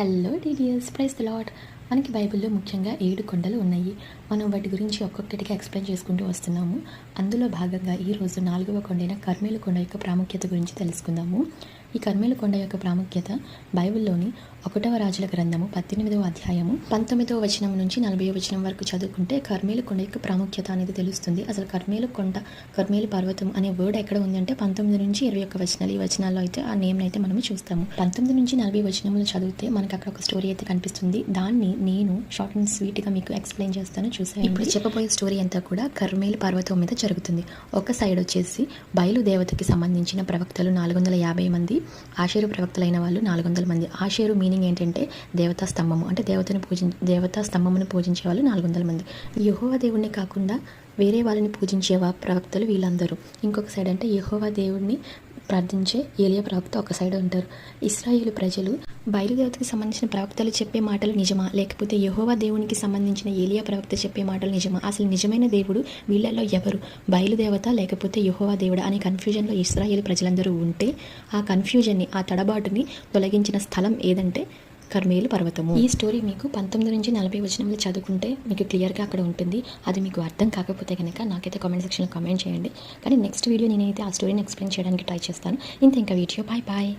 Hello, dear dears. Praise the Lord. మనకి బైబిల్లో ముఖ్యంగా ఏడు కొండలు ఉన్నాయి. మనం వాటి గురించి ఒక్కొక్కటిగా ఎక్స్ప్లెయిన్ చేసుకుంటూ వస్తున్నాము. అందులో భాగంగా ఈరోజు నాలుగవ కొండైన కర్మేలు కొండ యొక్క ప్రాముఖ్యత గురించి తెలుసుకుందాము. ఈ కర్మేలు కొండ యొక్క ప్రాముఖ్యత బైబిల్లోని ఒకటవ రాజుల గ్రంథము పద్దెనిమిదవ అధ్యాయము పంతొమ్మిదవ వచనం నుంచి నలభై వచనం వరకు చదువుకుంటే కర్మేలు కొండ యొక్క ప్రాముఖ్యత అనేది తెలుస్తుంది. అసలు కర్మేలు కొండ కర్మేలు పర్వతం అనే వర్డ్ ఎక్కడ ఉందంటే పంతొమ్మిది నుంచి ఇరవై ఒక్క వచనాలు ఈ వచనాల్లో అయితే ఆ నేమ్ అయితే మనం చూస్తాము. పంతొమ్మిది నుంచి నలభై వచనములు చదివితే మనకి అక్కడ ఒక స్టోరీ అయితే కనిపిస్తుంది. దాన్ని నేను షార్ట్ అండ్ స్వీట్గా మీకు ఎక్స్ప్లెయిన్ చేస్తాను. చూసాను ఇప్పుడు చెప్పబోయే స్టోరీ అంతా కూడా కర్మేలు పర్వతం మీద జరుగుతుంది. ఒక సైడ్ వచ్చేసి బయలు దేవతకి సంబంధించిన ప్రవక్తలు నాలుగు వందల యాభై మంది ఆషేరు ప్రవక్తలైన వాళ్ళు నాలుగు వందల మంది. ఆషేరు మీనింగ్ ఏంటంటే దేవతా స్తంభము. అంటే దేవతను పూజించ దేవతా స్తంభమును పూజించే వాళ్ళు నాలుగు వందల మంది. యహోవా దేవుణ్ణి కాకుండా వేరే వాళ్ళని పూజించేవా ప్రవక్తలు వీళ్ళందరూ. ఇంకొక సైడ్ అంటే యహోవా దేవుడిని ప్రార్థించే ఏలియా ప్రవక్త ఒక సైడ్ ఉంటారు. ఇస్రాయేలు ప్రజలు బయలుదేవతకి సంబంధించిన ప్రవక్తలు చెప్పే మాటలు నిజమా? లేకపోతే యహోవా దేవునికి సంబంధించిన ఏలియా ప్రవక్త చెప్పే మాటలు నిజమా? అసలు నిజమైన దేవుడు వీళ్ళల్లో ఎవరు? బయలుదేవత లేకపోతే యహోవా దేవుడు అనే కన్ఫ్యూజన్లో ఇస్రాయేల్ ప్రజలందరూ ఉంటే ఆ కన్ఫ్యూజన్ని ఆ తడబాటుని తొలగించిన స్థలం ఏదంటే కర్మేలు పర్వతము. ఈ స్టోరీ మీకు పంతొమ్మిది నుంచి నలభై వచనంలో చదువుకుంటే మీకు క్లియర్గా అక్కడ ఉంటుంది. అది మీకు అర్థం కాకపోతే కనుక నాకైతే కామెంట్ సెక్షన్లో కామెంట్ చేయండి. కానీ నెక్స్ట్ వీడియో నేనైతే ఆ స్టోరీని ఎక్స్ప్లెయిన్ చేయడానికి ట్రై చేస్తాను. ఇంత ఇంకా వీడియో బాయ్ బాయ్